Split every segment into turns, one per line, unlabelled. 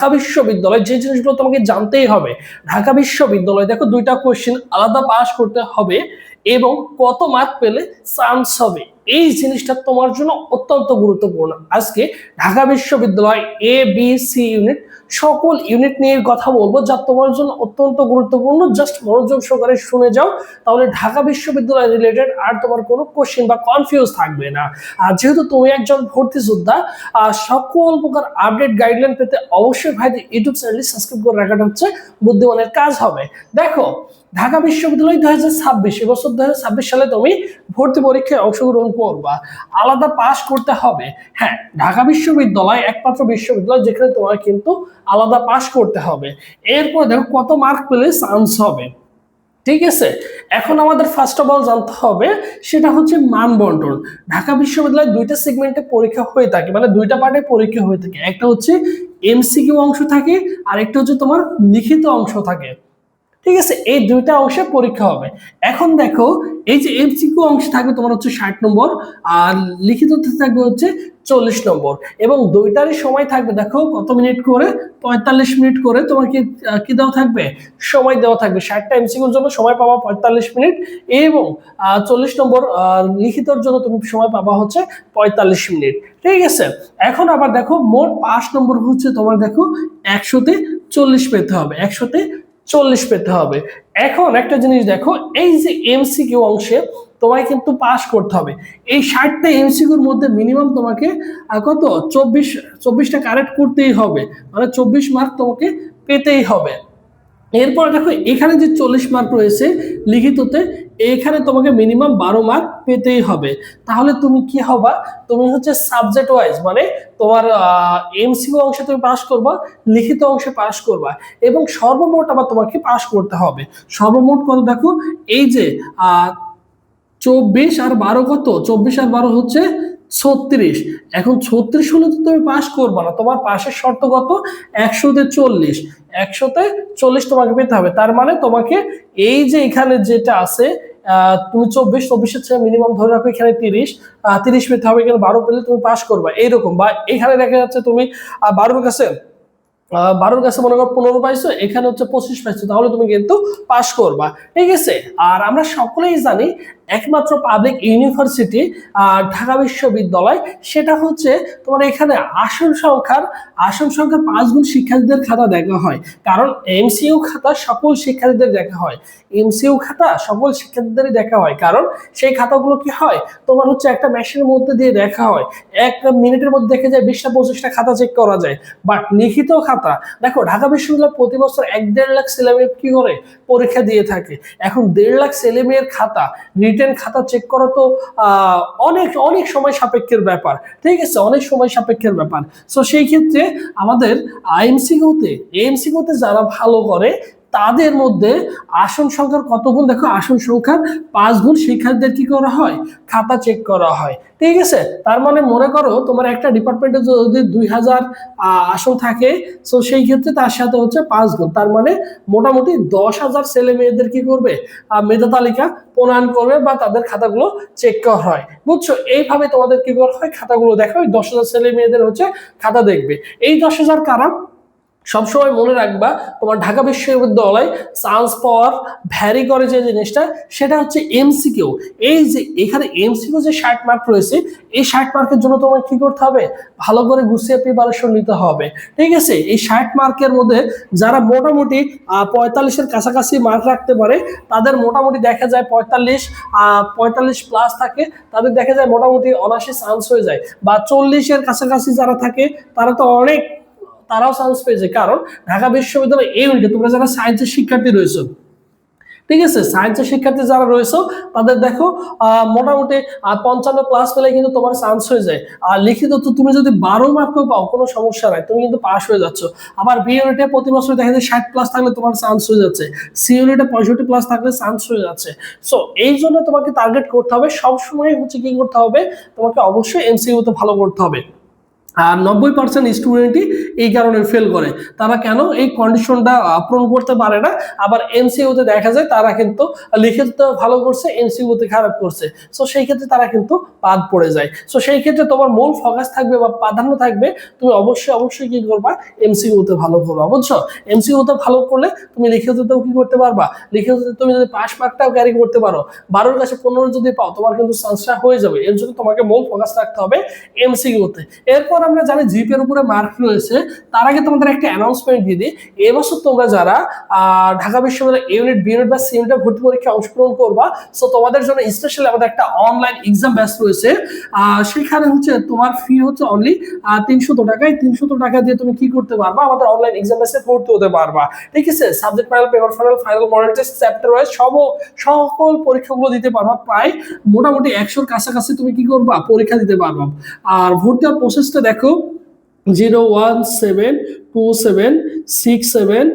ঢাকা বিশ্ববিদ্যালয়, যে জিনিসগুলো তোমাকে জানতেই হবে। ঢাকা বিশ্ববিদ্যালয়, দেখো দুইটা কোয়েশ্চেন আলাদা পাস করতে হবে এবং কত মার্ক পেলে চান্স হবে। এই জিনিসটা তোমার জন্য অত্যন্ত গুরুত্বপূর্ণ। আজকে ঢাকা বিশ্ববিদ্যালয় এ বি সি ইউনিট সকল ইউনিট নিয়ে কথা বলব যা তোমার জন্য অত্যন্ত গুরুত্বপূর্ণ। জাস্ট মনোযোগ সহকারে শুনে যাও, তাহলে ঢাকা বিশ্ববিদ্যালয় রিলেটেড আর তোমার কোনো কোশ্চেন বা কনফিউজ থাকবে না। আর যেহেতু তুমি একজন ভর্তি যোদ্ধা সকল প্রকার আপডেট গাইডলাইন পেতে অবশ্যই ভাইদের ইউটিউব চ্যানেলটি সাবস্ক্রাইব করে রাখাটা হচ্ছে বুদ্ধিমানের কাজ হবে। দেখো, ঢাকা বিশ্ববিদ্যালয় দু হাজার ছাব্বিশ এবছর দু হাজার ছাব্বিশ সালে তুমি ভর্তি পরীক্ষায় অংশগ্রহণ করবা আলাদা পাস করতে হবে। হ্যাঁ ঢাকা বিশ্ববিদ্যালয় একমাত্র বিশ্ববিদ্যালয় যেখানে তোমার কিন্তু আলাদা পাস করতে হবে। এরপর দেখো কত মার্ক পেলে চান্স হবে। ঠিক আছে? এখন আমাদের ফার্স্ট অফ অল জানতে হবে, সেটা হচ্ছে মান বন্টন ঢাকা বিশ্ববিদ্যালয়ে দুইটা সেগমেন্টে পরীক্ষা হয়ে থাকে মানে দুইটা পার্টে পরীক্ষা হয়ে থাকে। একটা হচ্ছে এমসিকিউ অংশ থাকে আর একটা হচ্ছে তোমার লিখিত অংশ থাকে। ঠিক আছে, এই দুইটা অংশে পরীক্ষা হবে। এখন দেখো, এই যে এমসিকিউ অংশ থাকবে তোমার হচ্ছে ষাট নম্বর, আর লিখিত থাকবে হচ্ছে চল্লিশ নম্বর। এবং দুইটারই সময় থাকবে, দেখো, কত মিনিট করে? পঁয়তাল্লিশ মিনিট করে তোমার কি কি দেওয়া থাকবে? সময় দেওয়া থাকবে। ষাটটা এমসিকিউর জন্য সময় পাবা পঁয়তাল্লিশ মিনিট এবং চল্লিশ নম্বর লিখিতর জন্য তুমি সময় পাবা হচ্ছে পঁয়তাল্লিশ মিনিট। ঠিক আছে, এখন আবার দেখো, মোট পাঁচ নম্বর হচ্ছে তোমার দেখো, একশোতে চল্লিশ পেতে হবে। একশোতে চল্লিশ পেতে হবে। এখন একটা জিনিস দেখো, এই যে এমসিকিউ অংশে তোমায় কিন্তু পাস করতে হবে। এই ষাটটা এমসিকিউর মধ্যে মিনিমাম তোমাকে কত? চব্বিশ, চব্বিশটা কারেক্ট করতেই হবে। মানে চব্বিশ মার্ক তোমাকে পেতেই হবে। এরপর দেখো, এখানে যে চল্লিশ মার্ক রয়েছে লিখিততে, এখানে তোমাকে মিনিমাম বারো মার্ক পেতেই হবে। তাহলে তুমি কি হবা? তুমি হচ্ছে সাবজেক্ট ওয়াইজ মানে তোমার এমসিকিউ অংশে তুমি পাস করবা, লিখিত অংশে পাস করবা এবং সর্বমোট আবার তোমাকে পাস করতে হবে। সর্বমোট কত দেখো, এই যে চব্বিশ আর বারো কত? চব্বিশ আর বারো হচ্ছে ছত্রিশ। এখন ছত্রিশ হলে তো তুমি পাস করবা না। তোমার পাশের শর্ত কত? একশোতে চল্লিশ। একশোতে চল্লিশ তোমাকে পেতে হবে। তার মানে তোমাকে এই যে এখানে যেটা আছে তুমি চব্বিশ, চব্বিশের চেয়ে মিনিমাম ধরে রাখো এখানে তিরিশ। তিরিশ পেতে হবে, এখানে বারো পেলে তুমি পাস করবা। এইরকম। বা এখানে দেখা যাচ্ছে তুমি বারোর কাছে বারোর কাছে মনে করো পনেরো পাইছো, এখানে হচ্ছে পঁচিশ পাইছো। তাহলে তুমি কিন্তু পাস করবা। ঠিক আছে? আর আমরা সকলেই জানি একমাত্র পাবলিক ইউনিভার্সিটি ঢাকা বিশ্ববিদ্যালয়। সেটা হচ্ছে তোমার এখানে আসন সংখ্যার আসন সংখ্যার পাঁচ গুণ শিক্ষার্থীদের খাতা দেখা হয়। কারণ এমসিইউ খাতা সকল শিক্ষার্থীদের দেখা হয়। এমসিইউ খাতা সকল শিক্ষার্থীদেরই দেখা হয়। কারণ সেই খাতাগুলো কি হয়? তোমার হচ্ছে একটা মেশিনের মধ্যে দিয়ে দেখা হয়। এক মিনিটের মধ্যে দেখে যায় বিশটা, পঁচিশটা খাতা চেক করা যায়। বাট লিখিত খাতা, দেখো ঢাকা বিশ্ববিদ্যালয় প্রতি বছর এক, দেড় লাখ ছেলেমেয়ে কি করে? পরীক্ষা দিয়ে থাকে। এখন দেড় লাখ ছেলেমেয়ের খাতা রিটেন খাতা চেক করা তো অনেক অনেক সময় সাপেক্ষের ব্যাপার। ঠিক আছে? অনেক সময় সাপেক্ষের ব্যাপার। সো সেই ক্ষেত্রে আমাদের এমসিকিউতে এমসিকিউতে যারা ভালো করে তাদের মধ্যে আসন সংখ্যার কত গুণ? দেখো, আসন সংখ্যার পাঁচ গুণ শিক্ষার্থীদের কি করা হয়? খাতা চেক করা হয়। ঠিক আছে? তার মানে মনে করো, তোমার একটা ডিপার্টমেন্টে যদি দুই হাজার আসন থাকে তো সেই ক্ষেত্রে তার সাথে হচ্ছে পাঁচ গুণ। তার মানে মোটামুটি দশ হাজার ছেলে মেয়েদের কি করবে? মেধা তালিকা প্রণয়ন করবে বা তাদের খাতাগুলো চেক করা হয়। বুঝছ? এইভাবে তোমাদের কি করা হয়? খাতাগুলো দেখো, ওই দশ হাজার ছেলে মেয়েদের হচ্ছে খাতা দেখবে। এই দশ হাজার কারা? সবসময় মনে রাখবা, তোমার ঢাকা বিশ্ববিদ্যালয় চান্স পাওয়ার ভ্যারি করে যে জিনিসটা, সেটা হচ্ছে এমসিকিউ এই যে এখানে এমসিকিউ যে ষাট মার্ক রয়েছে, এই ষাট মার্কের জন্য তোমার কি করতে হবে? ভালো করে গুছিয়ে প্রিপারেশন নিতে হবে। ঠিক আছে? এই ষাট মার্কের মধ্যে যারা মোটামুটি পঁয়তাল্লিশের কাছাকাছি মার্ক রাখতে পারে, তাদের মোটামুটি দেখা যায় পঁয়তাল্লিশ পঁয়তাল্লিশ প্লাস থাকে, তাদের দেখা যায় মোটামুটি অনাশি চান্স হয়ে যায়। বা চল্লিশের কাছাকাছি যারা থাকে, তারা তো অনেক তারাও চান্স পেয়েছে। কারণ ঢাকা বিশ্ববিদ্যালয় এই ইউনিটে তোমরা যারা সায়েন্সের শিক্ষার্থী রয়েছে, ঠিক আছে? সায়েন্সের শিক্ষার্থী যারা রয়েছে, তাদের দেখো মোটামুটি পঞ্চান্ন প্লাস পেলে কিন্তু তোমার চান্স হয়ে যায়। আর লিখিত তো তুমি যদি বারো মার্কও পাও, কোনো সমস্যা নাই, তুমি কিন্তু পাস হয়ে যাচ্ছ। আবার বি ইউনিটে প্রতি বছর দেখা যায় ষাট প্লাস থাকলে তোমার চান্স হয়ে যাচ্ছে। সি ইউনিটে পঁয়ষট্টি প্লাস থাকলে চান্স হয়ে যাচ্ছে। সো এই জন্য তোমাকে টার্গেট করতে হবে। সবসময় হচ্ছে কি করতে হবে? তোমাকে অবশ্যই এমসিইউ তে ভালো করতে হবে। আর নব্বই পার্সেন্ট স্টুডেন্টই এই কারণে ফেল করে। তারা কেন? এই কন্ডিশনটা পূরণ করতে পারে না। আবার এমসিইউতে দেখা যায়, তারা কিন্তু লিখিত ভালো করছে এমসিইউতে খারাপ করছে। সো সেই ক্ষেত্রে তারা কিন্তু বাদ পড়ে যায়। সো সেই ক্ষেত্রে তোমার মূল ফোকাস থাকবে বা প্রাধান্য থাকবে, তুমি অবশ্যই অবশ্যই কি করবা? এমসিইউতে ভালো করবা, বুঝছ? এমসিইউতে ভালো করলে তুমি লিখে লিখিততেও কি করতে পারবা? লিখিততে তুমি যদি পাস মার্কটাও ক্যারি করতে পারো, বারোর কাছে পনেরো যদি পাও, তোমার কিন্তু চান্সটা হয়ে যাবে। এর জন্য তোমাকে মূল ফোকাস রাখতে হবে এমসিইউতে এরপর আমরা জানি জিপের উপরে মার্ক রয়েছে, তার আগে তোমাদের একটা অ্যানাউন্সমেন্ট দিয়ে দিই। এবছর তোমরা যারা ঢাকা বিশ্ববিদ্যালয় ইউনিট বি ইউনিট বা সি ইউনিটে ভর্তি পরীক্ষা অংশগ্রহণ করবা সো তোমাদের জন্য স্পেশালি আমাদের একটা অনলাইন এক্সাম ব্যাচ রয়েছে। সেখানে হচ্ছে তোমার ফি হচ্ছে অনলি তিনশত টাকা এই তিনশত টাকা দিয়ে তুমি কি করতে পারবা? আমাদের অনলাইন এক্সাম ব্যাচে ভর্তি হতে পারবা। ঠিক আছে? Subject final paper final final model test chapter wise সব, সকল পরীক্ষাগুলো দিতে পারবা। প্রায় মোটামুটি একশোর কাছাকাছি তুমি কি করবা? পরীক্ষা দিতে পারবা। আর ভর্তি হওয়ার প্রসেসটা দেখো, zero one seven two seven six seven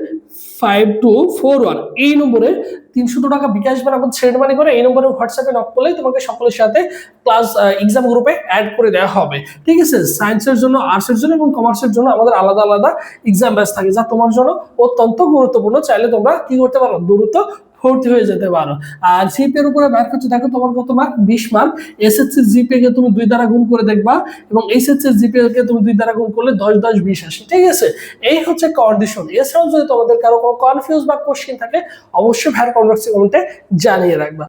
five two four one. এই নম্বরে তিনশো টাকা বিকাশ বা নগদ সেন্ড মানি করে এই নম্বরে হোয়াটসঅ্যাপে নক করলে তোমাকে সকলের সাথে ক্লাস এক্সাম গ্রুপে অ্যাড করে দেওয়া হবে। ঠিক আছে? সায়েন্সের জন্য আর্টসের জন্য এবং কমার্সের জন্য আমাদের আলাদা আলাদা এক্সাম ব্যাচ থাকে, যা তোমার জন্য অত্যন্ত গুরুত্বপূর্ণ। চাইলে তোমরা কি করতে পারো? দ্রুত ভর্তি হয়ে যেতে পারো। আর জিপের উপরে মার্ক হচ্ছে, দেখো তোমার কত মার্ক বিশ মার্ক এসএসসি জিপে কে তুমি দুই দ্বারা গুণ করে দেখবা এবং এইচএসসি জিপে কে তুমি দুই দ্বারা গুণ করলে দশ দশ, বিশ আসে। ঠিক আছে? এই হচ্ছে কন্ডিশন এছাড়াও যদি তোমাদের কারও কোনো কনফিউজ বা কোশ্চেন থাকে, অবশ্যই ভ্যার কনভার্সি কমেন্টে জানিয়ে রাখবা।